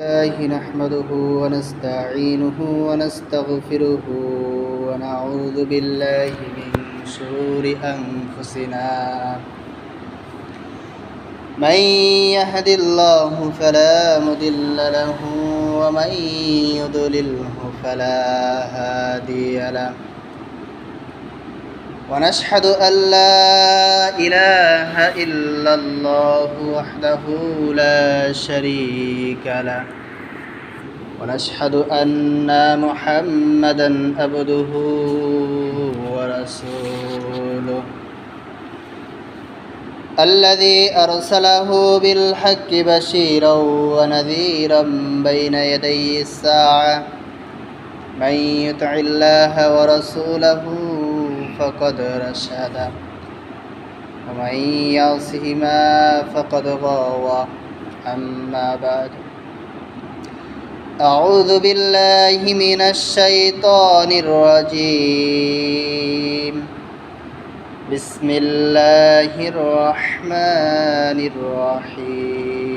الله نحمده ونستعينه ونستغفره ونعوذ بالله من شرور أنفسنا. من يهد الله فلا مضل له ومن يضلله فلا هادي له. ونشهد أن لا إله إلا الله وحده لا شريك له. ونشهد أن محمدا عبده ورسوله. الذي أرسله بالحق بشيرا ونذيرا بين يدي الساعة. من يطع الله ورسوله فقد رشد. ومن يعصهما فقد غاوى. أما بعد. أعوذ بالله من الشيطان الرجيم. بسم الله الرحمن الرحيم.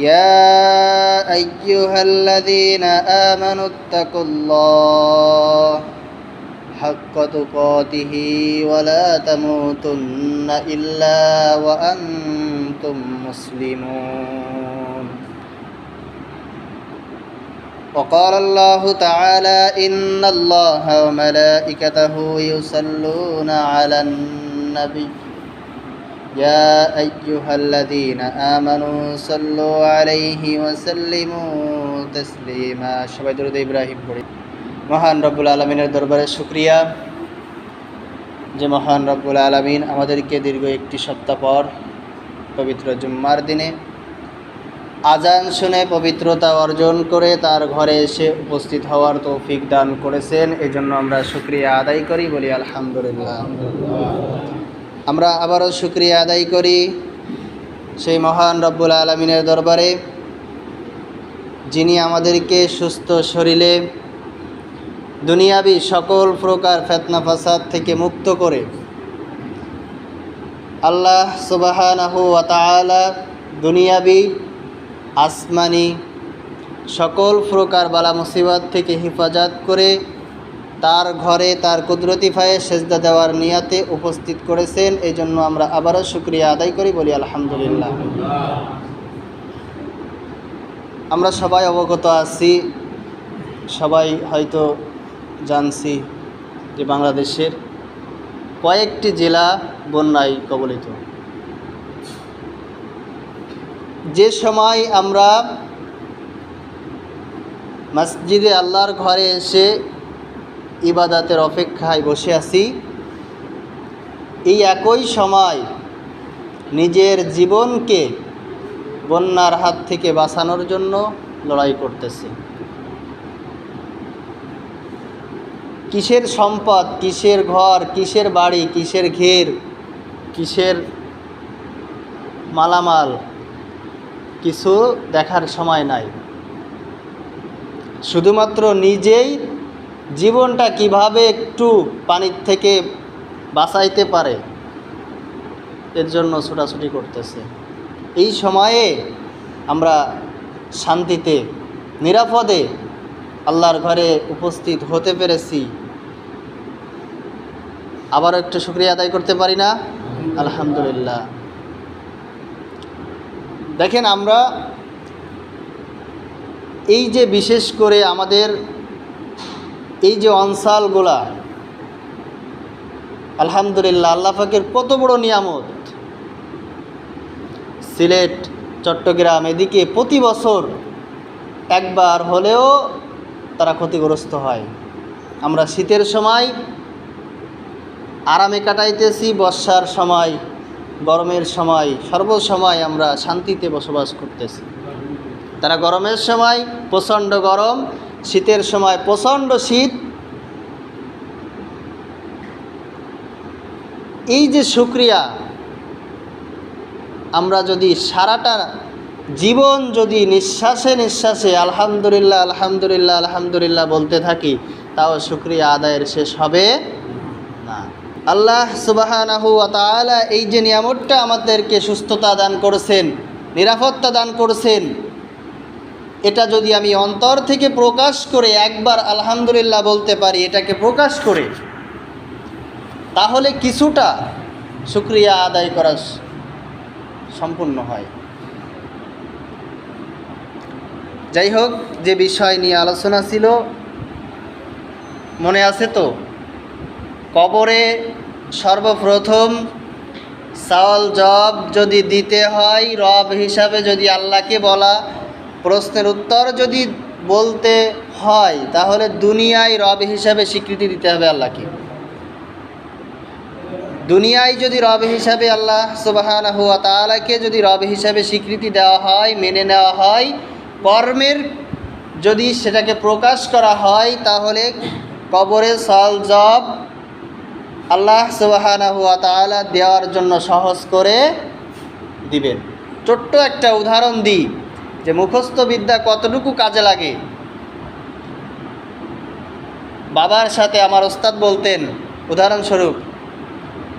يا أيها الذين آمنوا اتقوا الله حق تقاته ولا تموتن إلا وأنتم مسلمون. وقال الله تعالى إن الله وملائكته يصلون على النبي. يا أيها الذين آمنوا صلوا عليه وسلموا تسليما সবাই দরুদ ইব্রাহিম পড়ি মহান রব্বুল আলমিনের দরবারে শুক্রিয়া যে মহান রব্বুল আলমিন আমাদেরকে দীর্ঘ একটি সপ্তাহ পর পবিত্র জুম্মার দিনে আজান শুনে পবিত্রতা অর্জন করে তার ঘরে এসে উপস্থিত হওয়ার তৌফিক দান করেছেন এই জন্য আমরা শুক্রিয়া আদায় করি বলি আলহামদুলিল্লাহ আমরা আবারও শুক্রিয়া আদায় করি সেই মহান রব্বুল আলমিনের দরবারে, যিনি আমাদেরকে সুস্থ শরীরে দুনিয়াবি সকল প্রকার ফেতনা ফাসাদ থেকে মুক্ত করে আল্লাহ সুবাহানাহু ওয়াতালা দুনিয়াবি আসমানি সকল প্রকার বালা মুসিবত থেকে হেফাজত করে তার ঘরে তার কুদরতি ফায়ে সেজদা দেওয়ার নিয়াতে উপস্থিত করেছেন। এই জন্য আমরা আবারও শুক্রিয়া আদায় করি বলি আলহামদুলিল্লাহ। আমরা সবাই অবগত আছি, সবাই হয়তো জানছি যে বাংলাদেশের কয়েকটি জেলা বন্যায় কবলিত। যে সময় আমরা মসজিদে আল্লাহর ঘরে এসে ইবাদাতের অপেক্ষায় বসে আছি। এই একই সময় নিজের জীবনকে বন্যার হাত থেকে বাঁচানোর জন্য লড়াই করতেছে। কিসের সম্পদ, কিসের ঘর, কিসের বাড়ি, কিসের ঘের, কিসের মালামাল, কিছু দেখার সময় নাই। শুধুমাত্র নিজেই জীবনটা কীভাবে একটু পানির থেকে বাঁচাইতে পারে, এর জন্য ছোটাছুটি করতেছে। এই সময়ে আমরা শান্তিতে, নিরাপদে আল্লাহর ঘরে উপস্থিত হতে পেরেছি। আবারও একটু শুক্রিয়া আদায় করতে পারি না? আলহামদুলিল্লাহ। দেখেন আমরা এই যে বিশেষ করে আমাদের এই যে অঞ্চলগুলা আলহামদুলিল্লাহ, আল্লাহ পাকের কত বড় নিয়ামত। সিলেট, চট্টগ্রাম, এদিকে প্রতি বছর একবার হলেও তারা ক্ষতিগ্রস্ত হয়। আমরা শীতের সময় আরামে কাটাইতেছি, বর্ষার সময়, গরমের সময়, সর্বসময় আমরা শান্তিতে বসবাস করতেছি। তারা গরমের সময় প্রচণ্ড গরম শীতের সময় প্রচণ্ড শীত। এই যে শুক্রিয়া আমরা যদি সারাটা জীবন যদি নিঃশ্বাসে নিঃশ্বাসে আলহামদুলিল্লাহ আলহামদুলিল্লাহ আলহামদুলিল্লাহ বলতে থাকি, তাও শুক্রিয়া আদায়ের শেষ হবে না। আল্লাহ তাআলা এই যে নিয়ামতটা আমাদেরকে সুস্থতা দান করেছেন, নিরাপত্তা দান করছেন এটা যদি আমি অন্তর থেকে প্রকাশ করে একবার আলহামদুলিল্লাহ বলতে পারি, এটাকে প্রকাশ করে, তাহলে কিছুটা শুক্রিয়া আদায় করা সম্পূর্ণ হয়। যাই হোক, যে বিষয় নিয়ে আলোচনা ছিল, মনে আছে তো? কবরে সর্বপ্রথম সাওয়াল জব যদি দিতে হয়, রব হিসাবে যদি আল্লাহকে বলা প্রশ্নের উত্তর যদি বলতে হয়, তাহলে দুনিয়ায় রব হিসাবে স্বীকৃতি দিতে হবে আল্লাহকে। দুনিয়ায় যদি রব হিসাবে আল্লাহ সুবাহান হুয়া তালাকে যদি রব হিসাবে স্বীকৃতি দেওয়া হয়, মেনে নেওয়া হয়, কর্মের যদি সেটাকে প্রকাশ করা হয়, তাহলে কবরে সল জব আল্লাহ সুবাহানা হুয়া তালা দেওয়ার জন্য সহজ করে দিবেন। ছোট্ট একটা উদাহরণ দিই। যে মুখস্থ বিদ্যা কতটুকু কাজে লাগে? বাবার সাথে আমার ওস্তাদ বলতেন, উদাহরণস্বরূপ,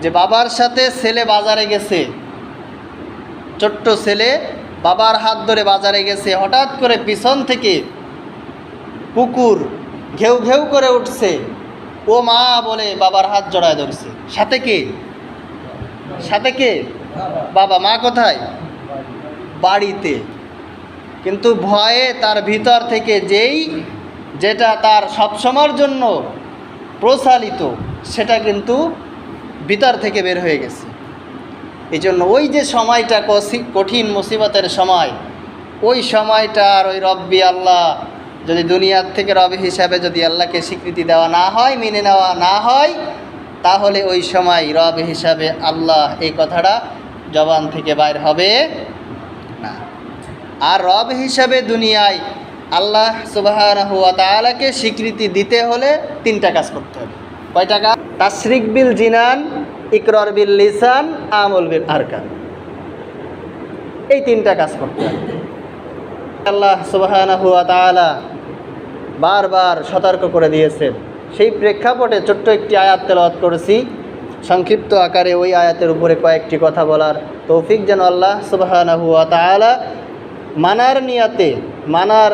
যে বাবার সাথে ছেলে বাজারে গেছে, ছোট্ট ছেলে বাবার হাত ধরে বাজারে গেছে, হঠাৎ করে পিছন থেকে পুকুর ঘেউ ঘেউ করে উঠছে, ও মা বলে বাবার হাত জড়ায় ধরছে। সাথে কে? সাথে কে? বাবা। মা কোথায়? বাড়িতে। কিন্তু ভয়ে তার ভিতর থেকে যেই যেটা তার সবসময়ের জন্য প্রচালিত সেটা কিন্তু ভিতর থেকে বের হয়ে গেছে। এই জন্য ওই যে সময়টা কঠিন মুসিবতের সময়, ওই সময়টা আর ওই রব্বি আল্লাহ যদি দুনিয়ার থেকে রবি হিসাবে যদি আল্লাহকে স্বীকৃতি দেওয়া না হয়, মেনে নেওয়া না হয়, তাহলে ওই সময় রব হিসাবে আল্লাহ এই কথাটা জবান থেকে বাইর হবে। আর রব হিসাবে দুনিয়ায় আল্লাহ সুবাহ তালাকে স্বীকৃতি দিতে হলে তিনটা কাজ করতে হবে। কয় টাকা? তাশরিক বিল জিনান, ইকরর বিল লিসান, আমল বিল আরকান। এই তিনটা কাজ করতে হবে। আল্লাহ সুবাহ বারবার সতর্ক করে দিয়েছেন। সেই প্রেক্ষাপটে ছোট্ট একটি আয়াত তেলাওয়াত করেছি। সংক্ষিপ্ত আকারে ওই আয়াতের উপরে কয়েকটি কথা বলার তৌফিক যেন আল্লাহ সুবাহ মানার নিয়াতে মানার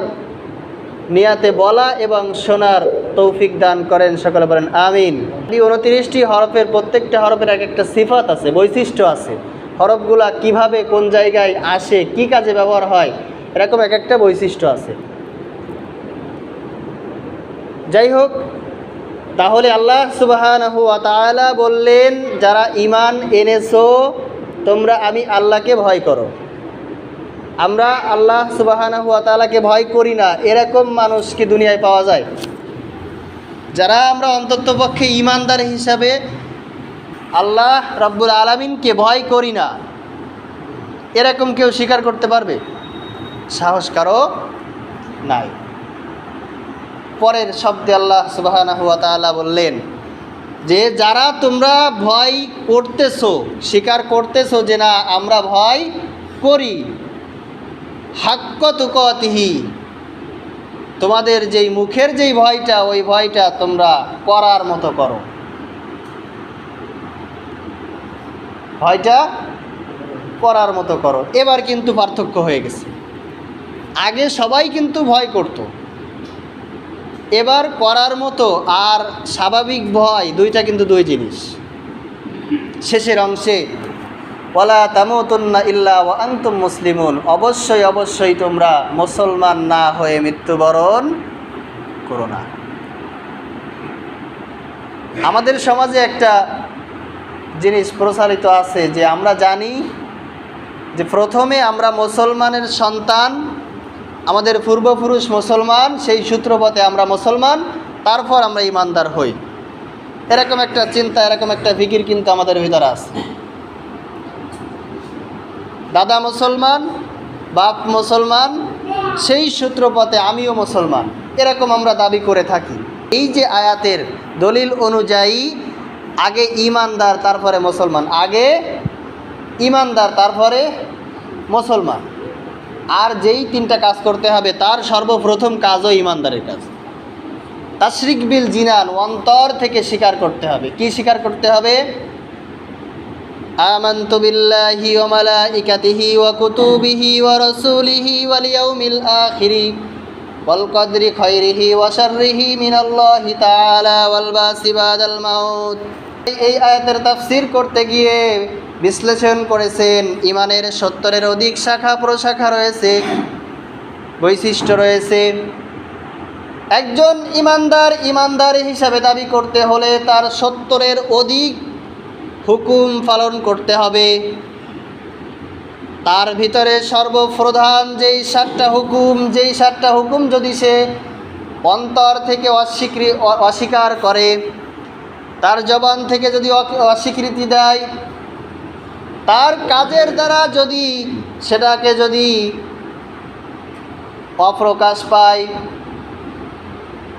নিয়াতে বলা এবং শোনার তৌফিক দান করেন, সকলে বলেন আমিন। উনত্রিশটি হরফের প্রত্যেকটা হরফের এক একটা সিফাত আছে, বৈশিষ্ট্য আছে। হরফগুলা কীভাবে, কোন জায়গায় আসে, কি কাজে ব্যবহার হয়, এরকম এক একটা বৈশিষ্ট্য আছে। যাই হোক, তাহলে আল্লাহ সুবাহানহু তাআলা বললেন, যারা ইমান এনেছো, তোমরা আমি আল্লাহকে ভয় করো। আমরা আল্লাহ সুবাহানা হুয়া তালাকে ভয় করি না। এরকম মানুষ কি দুনিয়ায় পাওয়া যায়? যারা আমরা অন্ততপক্ষে ইমানদার হিসাবে আল্লাহ রব্বুল আলমিনকে ভয় করি না, এরকম কেউ স্বীকার করতে পারবে? সাহস কারও নাই। পরের শব্দে আল্লাহ সুবাহানা হুয়া তালা বললেন যে, যারা তোমরা ভয় করতেছো, স্বীকার করতেছো যে না, আমরা ভয় করি। হাক্ক তুকতিহি। তোমাদের যেই মুখের যেই ভয়টা, ওই ভয়টা তোমরা করার মতো করো। ভয়টা করার মতো করো। এবার কিন্তু পার্থক্য হয়ে গেছে। আগে সবাই কিন্তু ভয় করত। এবার করার মতো আর স্বাভাবিক ভয়, দুইটা কিন্তু দুই জিনিস। শেষের অংশে ওয়ালা তামুতুন্না ইল্লা ওয়া আনতুম মুসলিমুন। অবশ্যই অবশ্যই তোমরা মুসলমান না হয়ে মৃত্যুবরণ করো না। আমাদের সমাজে একটা জিনিস প্রচারিত আছে যে আমরা জানি যে প্রথমে আমরা মুসলমানের সন্তান, আমাদের পূর্বপুরুষ মুসলমান, সেই সূত্রপথে আমরা মুসলমান, তারপর আমরা ইমানদার হই। এরকম একটা চিন্তা, এরকম একটা ফিকির কিন্তু আমাদের ভিতরে আছে। দাদা মুসলমান, বাপ মুসলমান, সেই সূত্রপথে আমিও মুসলমান। এরকম আমরা দাবি করে থাকি। এই যে আয়াতের দলিল অনুযায়ী, আগে ইমানদার তারপরে মুসলমান। আগে ইমানদার তারপরে মুসলমান। আর যেই তিনটা কাজ করতে হবে, তার সর্বপ্রথম কাজও ইমানদারের কাজ। তাশরিক বিল জিনান, অন্তর থেকে স্বীকার করতে হবে। কি স্বীকার করতে হবে? آمنت بالله وملائكته وكتبه ورسوله واليوم الآخر والقدر خيره وشره من الله تعالى والباس بعد الموت এই আয়াতের তাফসির করতে গিয়ে বিশ্লেষণ করেছেন ইমানের সত্তরের অধিক শাখা প্রশাখা রয়েছে বৈশিষ্ট্য রয়েছে একজন ইমানদার ইমানদার হিসাবে দাবি করতে হলে তার সত্তরের অধিক হুকুম পালন করতে হবে। তার ভিতরে সর্বপ্রধান যেই সাতটা হুকুম, যেই সাতটা হুকুম যদি সে অন্তর থেকে অস্বীকৃ অস্বীকার করে, তার জবান থেকে যদি অস্বীকৃতি দেয়, তার কাজের দ্বারা যদি সেটাকে যদি অপ্রকাশ পায়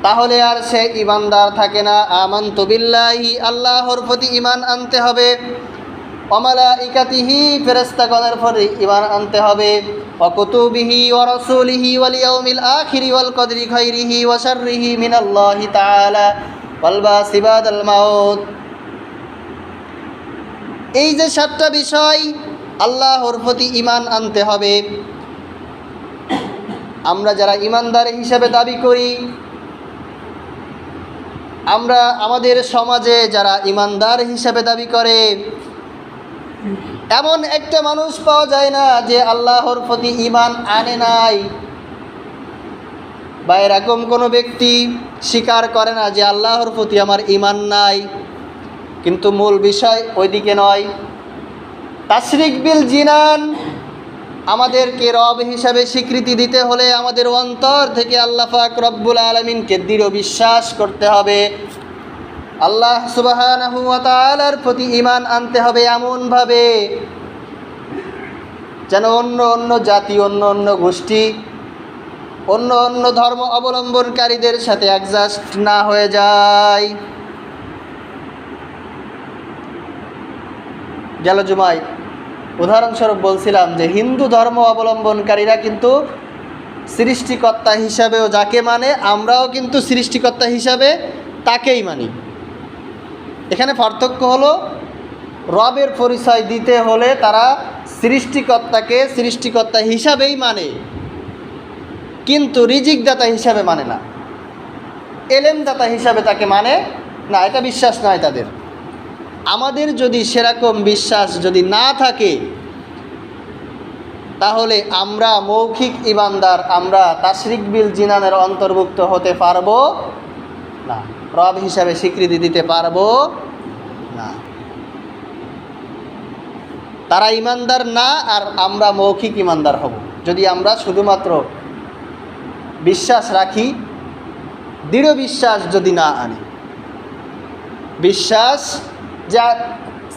তাহলে আর সে ইমানদার থাকে না। আমান তবিল্লাহি আল্লাহর প্রতি ইমান আনতে হবে। অমালা ইকাতিহি ফেরেস্তাগণের প্রতি ইমান আনতে হবে। অকুতুবিহি ও রসুলিহি ওয়ালিয়াউমিল আখিরি ওয়াল কদরি খৈরিহি ওয়া শাররিহি মিনাল্লাহি তাআলা ওয়াল বাসিবাদাল মাউত। এই যে সাতটা বিষয়, আল্লাহর প্রতি ইমান আনতে হবে। আমরা যারা ইমানদার হিসাবে দাবি করি আমরা আমাদের সমাজে যারা ইমানদার হিসাবে দাবি করে, এমন একটা মানুষ পাওয়া যায় না যে আল্লাহর প্রতি ইমান আনে নাই। বা এরকম কোনো ব্যক্তি স্বীকার করে না যে আল্লাহর প্রতি আমার ইমান নাই। কিন্তু মূল বিষয় ওইদিকে নয়। তাশরিক বিল জিনান আমাদেরকে রব হিসাবে স্বীকৃতি দিতে হলে আমাদের অন্তর থেকে আল্লাহ পাক রব্বুল আলমিনকে দৃঢ় বিশ্বাস করতে হবে। আল্লাহ ওয়া প্রতি ইমান আনতে হবে এমনভাবে যেন অন্য অন্য জাতি, অন্য অন্য গোষ্ঠী, অন্য অন্য ধর্ম অবলম্বনকারীদের সাথে অ্যাডজাস্ট না হয়ে যায়। গেল জুমাই উদাহরণস্বরূপ বলছিলাম যে হিন্দু ধর্ম অবলম্বনকারীরা কিন্তু সৃষ্টিকর্তা হিসাবেও যাকে মানে আমরাও কিন্তু সৃষ্টিকর্তা হিসাবে তাকেই মানি। এখানে পার্থক্য হলো, রবের পরিচয় দিতে হলে তারা সৃষ্টিকর্তাকে সৃষ্টিকর্তা হিসাবেই মানে কিন্তু রিজিকদাতা হিসাবে মানে না। এলেমদাতা হিসাবে তাকে মানে না, এটা বিশ্বাস নয় তাদের। আমাদের যদি সেরকম বিশ্বাস যদি না থাকে, তাহলে আমরা মৌখিক ইমানদার, আমরা তাশরিক বিল জিনানের অন্তর্ভুক্ত হতে পারব না। রব হিসাবে স্বীকৃতি দিতে পারব না। তারা ইমানদার না, আর আমরা মৌখিক ইমানদার হব। যদি আমরা শুধুমাত্র বিশ্বাস রাখি, দৃঢ় বিশ্বাস যদি না আনি, বিশ্বাস যা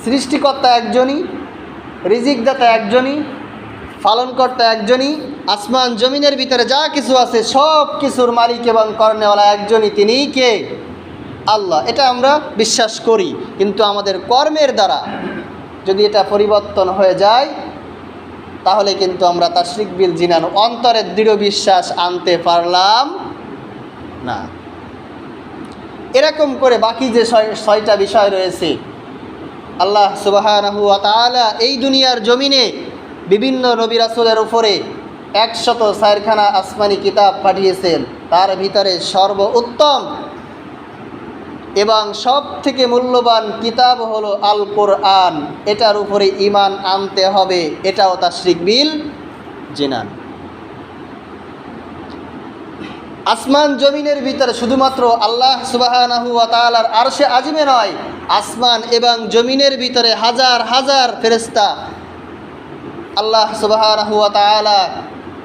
সৃষ্টিকর্তা একজনই, রিজিকদাতা একজনই, পালনকর্তা একজনই, আসমান জমিনের ভিতরে যা কিছু আছে সব কিছুর মালিক এবং কর্নেওয়ালা একজনই, তিনিই কে? আল্লাহ। এটা আমরা বিশ্বাস করি। কিন্তু আমাদের কর্মের দ্বারা যদি এটা পরিবর্তন হয়ে যায়, তাহলে কিন্তু আমরা তার বিল জিনান অন্তরের দৃঢ় বিশ্বাস আনতে পারলাম না। এরকম করে বাকি যে ছয়- ছয়টা বিষয় রয়েছে আল্লাহ সুবাহানাহু তাআলা এই দুনিয়ার জমিনে বিভিন্ন নবী রাসুলের উপরে একশত চারখানা আসমানি কিতাব পাঠিয়েছেন। তার ভিতরে সর্বোত্তম এবং সব থেকে মূল্যবান কিতাব হলো আল কোরআন এটার উপরে ইমান আনতে হবে। এটাও তাশরিক বিল জিনান। আসমান জমিনের ভিতরে শুধুমাত্র আল্লাহ ওয়া তাআলার আরশে আজিমে নয়, আসমান এবং জমিনের ভিতরে হাজার হাজার ফেরেস্তা আল্লাহ ওয়া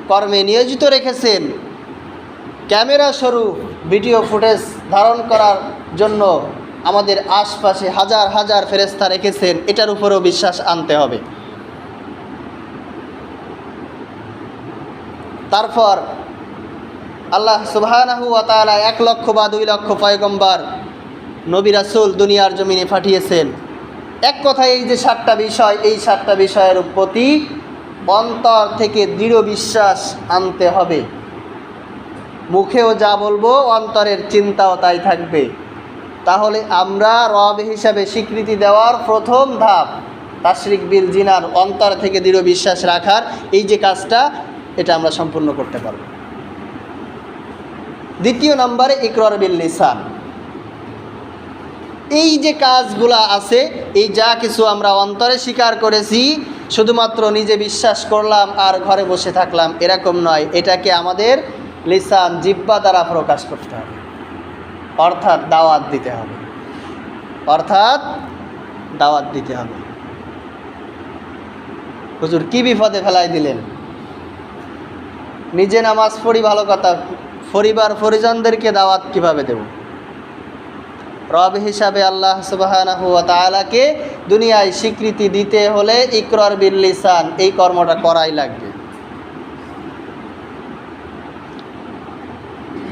কর্মে নিয়োজিত রেখেছেন। ক্যামেরা স্বরূপ ভিডিও ফুটেজ ধারণ করার জন্য আমাদের আশপাশে হাজার হাজার ফেরেস্তা রেখেছেন, এটার উপরেও বিশ্বাস আনতে হবে। তারপর আল্লাহ সুবহানাহু তাআলা এক লক্ষ বা দুই লক্ষ পয়গম্বার, নবী রাসূল দুনিয়ার জমিনে পাঠিয়েছেন। এক কথায় এই যে সাতটা বিষয়, এই সাতটা বিষয়ের প্রতি অন্তর থেকে দৃঢ় বিশ্বাস আনতে হবে। মুখেও যা বলব, অন্তরের চিন্তাও তাই থাকবে। তাহলে আমরা রব হিসাবে স্বীকৃতি দেওয়ার প্রথম ধাপ, তাশরিক বিল জিনার অন্তর থেকে দৃঢ় বিশ্বাস রাখার এই যে কাজটা, এটা আমরা সম্পূর্ণ করতে পারব। দ্বিতীয় নম্বরে ইকরর বিল লিসান। এই যে কাজগুলা আছে, এই যা কিছু আমরা অন্তরে স্বীকার করেছি, শুধুমাত্র নিজে বিশ্বাস করলাম আর ঘরে বসে থাকলাম, এরকম নয়। এটাকে আমাদের লিসান জিব্বা দ্বারা প্রকাশ করতে হবে। অর্থাৎ দাওয়াত দিতে হবে। অর্থাৎ দাওয়াত দিতে হবে। হুজুর, কি বিপদে ফেলাই দিলেন? নিজে নামাজ পড়ি ভালো কথা পরিবার পরিজনদেরকে দাওয়াত কীভাবে দেব? রব হিসাবে আল্লাহ তাআলাকে দুনিয়ায় স্বীকৃতি দিতে হলে ইকরার বিল লিসান, এই কর্মটা করাই লাগবে।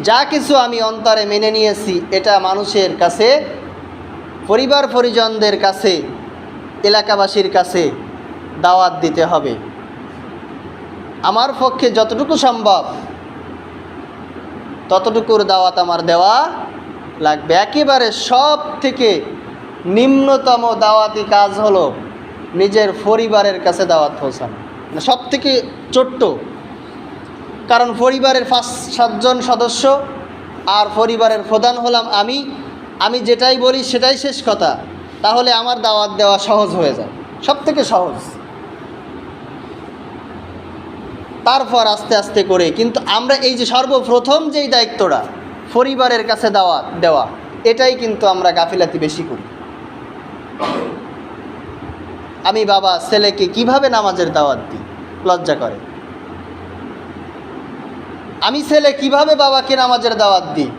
যা কিছু আমি অন্তরে মেনে নিয়েছি, এটা মানুষের কাছে, পরিবার পরিজনদের কাছে, এলাকাবাসীর কাছে দাওয়াত দিতে হবে। আমার পক্ষে যতটুকু সম্ভব ততটুকুর দাওয়াত আমার দেওয়া লাগবে। একেবারে সব থেকে নিম্নতম দাওয়াতি কাজ হলো নিজের পরিবারের কাছে দাওয়াত পৌঁছানো। মানে সব থেকে ছোট্ট। কারণ পরিবারের পাঁচ, সাতজন সদস্য আর পরিবারের প্রধান হলাম আমি। আমি যেটাই বলি সেটাই শেষ কথা। তাহলে আমার দাওয়াত দেওয়া সহজ হয়ে যায়। সব থেকে সহজ। তারপর আস্তে আস্তে করে। কিন্তু আমরা এই যে সর্বপ্রথম যেই দায়িত্বটা পরিবারের কাছে দাওয়াত দেওয়া, এটাই কিন্তু আমরা গাফিলাতি বেশি করি। আমি বাবা, ছেলেকে কীভাবে নামাজের দাওয়াত দিই? লজ্জা করে। আমি ছেলে কীভাবে বাবাকে নামাজের দাওয়াত দিই?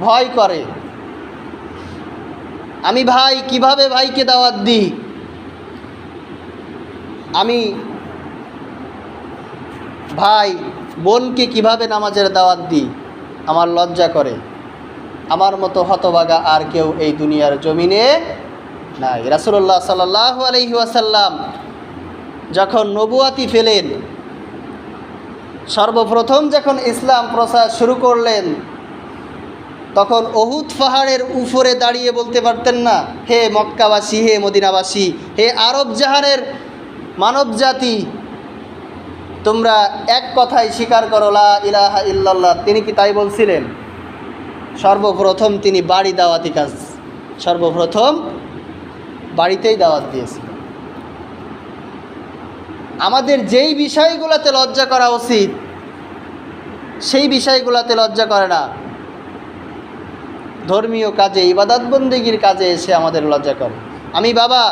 ভয় করে। আমি ভাই কীভাবে ভাইকে দাওয়াত দিই? আমি ভাই, বোনকে কীভাবে নামাজের দাওয়াত দিই? আমার লজ্জা করে। আমার মতো হতবাগা আর কেউ এই দুনিয়ার জমিনে নাই। রাসুল্লাহ সাল্লাহ আলহি ওয়াসাল্লাম যখন নবুয়াতি ফেলেন সর্বপ্রথম যখন ইসলাম প্রচার শুরু করলেন, তখন অহুদ পাহাড়ের উপরে দাঁড়িয়ে বলতে পারতেন না, হে মক্কাবাসী, হে মদিনাবাসী, হে আরব জাহানের মানব জাতি তোমরা এক কথায় স্বীকার করো, লা ইলাহা ইল্লাল্লাহ। তিনি কি তাই বলছিলেন? সর্বপ্রথম তিনি বাড়ি দাওয়াতি কাজ, সর্বপ্রথম বাড়িতেই দাওয়াত দিয়েছিলেন। আমাদের যেই বিষয়গুলোতে লজ্জা করা উচিত, সেই বিষয়গুলোতে লজ্জা করে না। ধর্মীয় কাজে, ইবাদত বন্দিগির কাজে এসে আমাদের লজ্জা করে। আমি বাবা,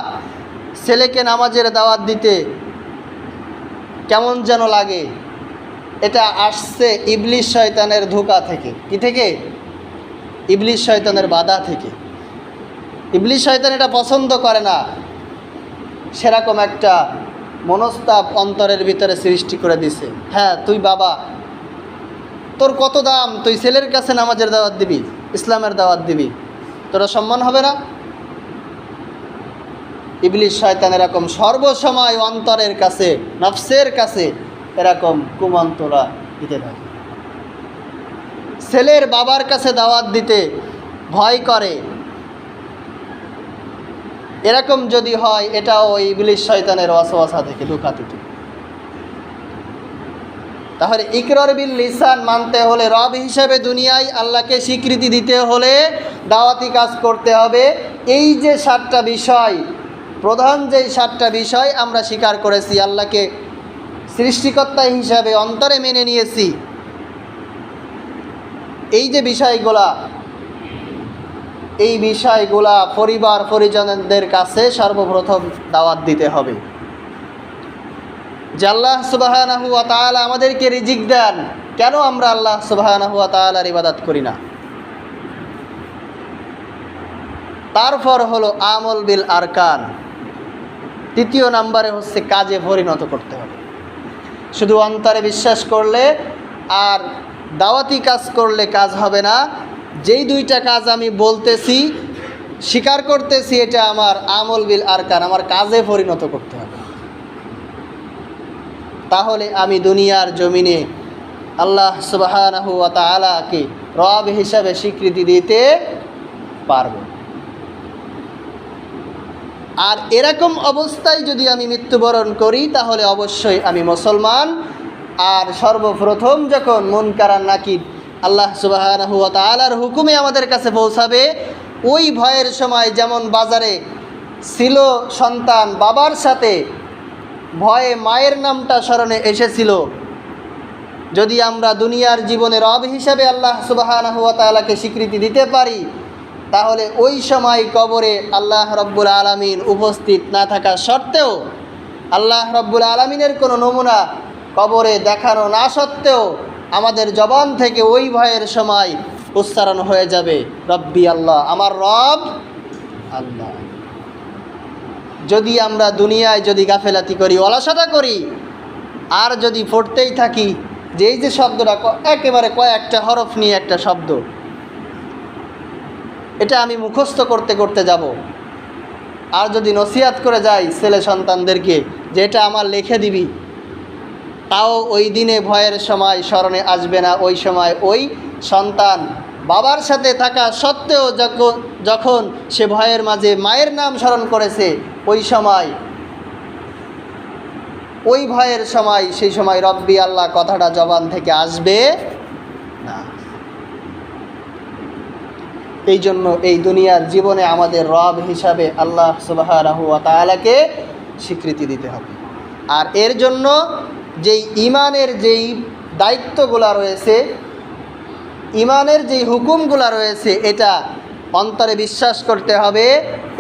ছেলেকে নামাজের দাওয়াত দিতে কেমন যেন লাগে। এটা আসছে ইবলিশ শয়তানের ধোকা থেকে। কি থেকে? ইবলিশ শয়তানের বাধা থেকে। ইবলিশ শয়তান এটা পছন্দ করে না। সেরকম একটা মনস্তাপ অন্তরের ভিতরে সৃষ্টি করে দিছে। হ্যাঁ তুই বাবা, তোর কত দাম? তুই ছেলের কাছে নামাজের দাওয়াত দিবি, ইসলামের দাওয়াত দিবি। তোরা সম্মান হবে না? ইবলিশ শয়তান এরকম সর্বসময় অন্তরের কাছে, নফসের কাছে এরকম কুমন্তরা দিতে থাকে। ছেলের বাবার কাছে দাওয়াত দিতে ভয় করে। এরকম যদি হয়, এটাও ওই ইবলিশ শয়তানের ওয়াসওয়াসা থেকে লুকাতুটি তাহলে ইকরার বিল লিসান মানতে হলে রব হিসেবে দুনিয়ায় আল্লাহকে স্বীকৃতি দিতে হলে দাওয়াতি কাজ করতে হবে। এই যে সাতটা বিষয় প্রধান যেই সাতটা বিষয় আমরা স্বীকার করেছি, আল্লাহকে সৃষ্টিকর্তা হিসাবে অন্তরে মেনে নিয়েছি। এই যে বিষয়গুলা, এই বিষয়গুলা পরিবার পরিজনদের কাছে সর্বপ্রথম দাওয়াত দিতে হবে। যে আল্লাহ তাআলা আমাদেরকে রিজিক দেন, কেন আমরা আল্লাহ তাআলার ইবাদত করি না? তারপর হলো আমল বিল আরকান। তৃতীয় নাম্বারে হচ্ছে কাজে পরিণত করতে হবে। শুধু অন্তরে বিশ্বাস করলে আর দাওয়াতি কাজ করলে কাজ হবে না। যেই দুইটা কাজ আমি বলতেছি, স্বীকার করতেছি, এটা আমার আমল বিল আরকান, আমার কাজে পরিণত করতে হবে। তাহলে আমি দুনিয়ার জমিনে আল্লাহ সুবাহানাহু তালাকে রব হিসাবে স্বীকৃতি দিতে পারব। আর এরকম অবস্থায় যদি আমি মৃত্যুবরণ করি, তাহলে অবশ্যই আমি মুসলমান। আর সর্বপ্রথম যখন মন কারার নাকিদ আল্লাহ সুবাহ তালার হুকুমে আমাদের কাছে পৌঁছাবে, ওই ভয়ের সময় যেমন বাজারে ছিল সন্তান বাবার সাথে, ভয়ে মায়ের নামটা স্মরণে এসেছিল। যদি আমরা দুনিয়ার জীবনে রব হিসাবে আল্লাহ তালাকে স্বীকৃতি দিতে পারি তাহলে ওই সময় কবরে আল্লাহ রব্বুল আলমিন উপস্থিত না থাকা সত্ত্বেও আল্লাহ রব্বুল আলমিনের কোনো নমুনা কবরে দেখানো না সত্ত্বেও আমাদের জবান থেকে ওই ভয়ের সময় উচ্চারণ হয়ে যাবে, রব্বি আল্লাহ, আমার রব আল্লাহ। যদি আমরা দুনিয়ায় যদি গাফেলাতি করি অলসতা করি, আর যদি পড়তেই থাকি যে এই যে শব্দটা একেবারে কয়েকটা হরফ নিয়ে একটা শব্দ এটা আমি মুখস্থ করতে করতে যাব। আর যদি নসিহাত করে যাই ছেলে সন্তানদেরকে যে এটা আমার লিখে দিবি, তাও ওই দিনে ভয়ের সময় স্মরণে আসবে না। ওই সময় ওই সন্তান বাবার সাথে থাকা সত্ত্বেও যখন যখন সে ভয়ের মাঝে মায়ের নাম স্মরণ করেছে, ওই সময় ওই ভয়ের সময়, সেই সময় রব্বি আল্লাহ কথাটা জবান থেকে আসবে। এই জন্য এই দুনিয়ার জীবনে আমাদের রব হিসাবে আল্লাহ সুবাহ তালাকে স্বীকৃতি দিতে হবে। আর এর জন্য যেই ইমানের যেই দায়িত্বগুলা রয়েছে ইমানের যেই হুকুমগুলা রয়েছে, এটা অন্তরে বিশ্বাস করতে হবে,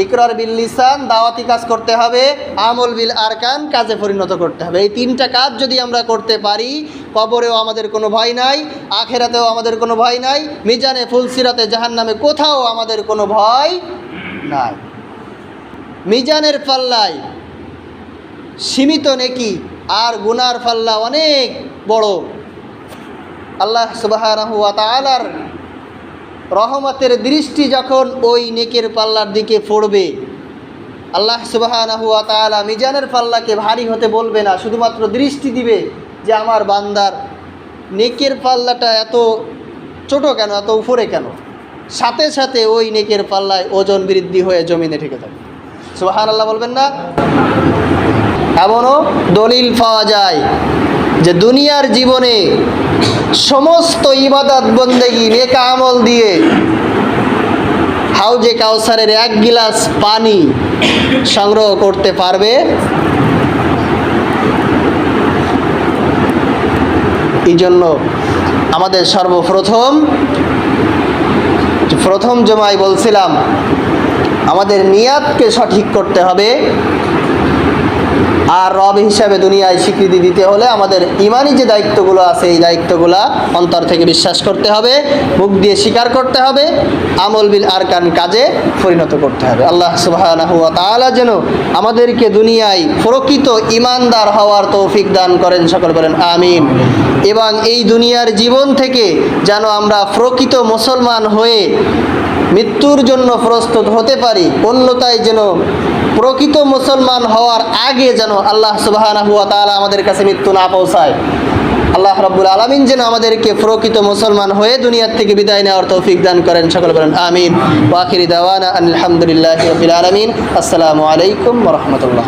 ইকরার বিল লিসান, দাওয়াতি কাজ করতে হবে, আমল বিল আরকান কাজে পরিণত করতে হবে। এই তিনটা কাজ যদি আমরা করতে পারি, কবরেও আমাদের কোনো ভয় নাই, আখেরাতেও আমাদের কোনো ভয় নাই, মিজানে ফুলসিরাতে জাহান নামে কোথাও আমাদের কোনো ভয় নাই। মিজানের পাল্লায় সীমিত নেকি আর গুনার পাল্লা অনেক বড়। আল্লাহ সুবাহ রহমতের দৃষ্টি যখন ওই নেকের পাল্লার দিকে পড়বে, আল্লাহ সুবাহ মিজানের পাল্লাকে ভারী হতে বলবে না, শুধুমাত্র দৃষ্টি দিবে যে আমার বান্দার নেকের পাল্লাটা এত ছোট কেন, এত উপরে কেন? সাথে সাথে ওই নেকের পাল্লায় ওজন বৃদ্ধি হয়ে জমিনে ঠেকে থাকে সুবাহান আল্লাহ বলবেন না? এমনও দলিল পাওয়া যায়। যে দুনিয়ার জীবনে সমস্ত ইবাদত বন্দেগি, নেকা আমল দিয়ে হাউজে কাউসারের এক গিলাস পানি সংগ্রহ করতে পারবে। এই জন্য আমাদের সর্বপ্রথম, প্রথম জমায় বলছিলাম, আমাদের নিয়াতকে সঠিক করতে হবে। আর রব হিসাবে দুনিয়ায় স্বীকৃতি দিতে হলে আমাদের ইমানি যে দায়িত্বগুলো আছে, এই দায়িত্বগুলো অন্তর থেকে বিশ্বাস করতে হবে, মুখ দিয়ে স্বীকার করতে হবে, আমল বিল আরকান কাজে পরিণত করতে হবে। আল্লাহ সুবাহ যেন আমাদেরকে দুনিয়ায় প্রকৃত ইমানদার হওয়ার তৌফিক দান করেন, সকল বলেন আমিন। এবং এই দুনিয়ার জীবন থেকে যেন আমরা প্রকৃত মুসলমান হয়ে মৃত্যুর জন্য প্রস্তুত হতে পারি, অন্যতায় যেন প্রকৃত মুসলমান হওয়ার আগে যেন আল্লাহ সুবাহ আমাদের কাছে মৃত্যু না পৌঁছায়। আল্লাহ রব্বুল আলমিন যেন আমাদেরকে প্রকৃত মুসলমান হয়ে দুনিয়ার থেকে বিদায় নেওয়ার তৌফিক দান করেন, সকল বলেন আমিন। ওয়াকির দাওয়ানা আলহামদুলিল্লাহ আলমিন। আসসালামু আলাইকুম রহমতুল্লাহ।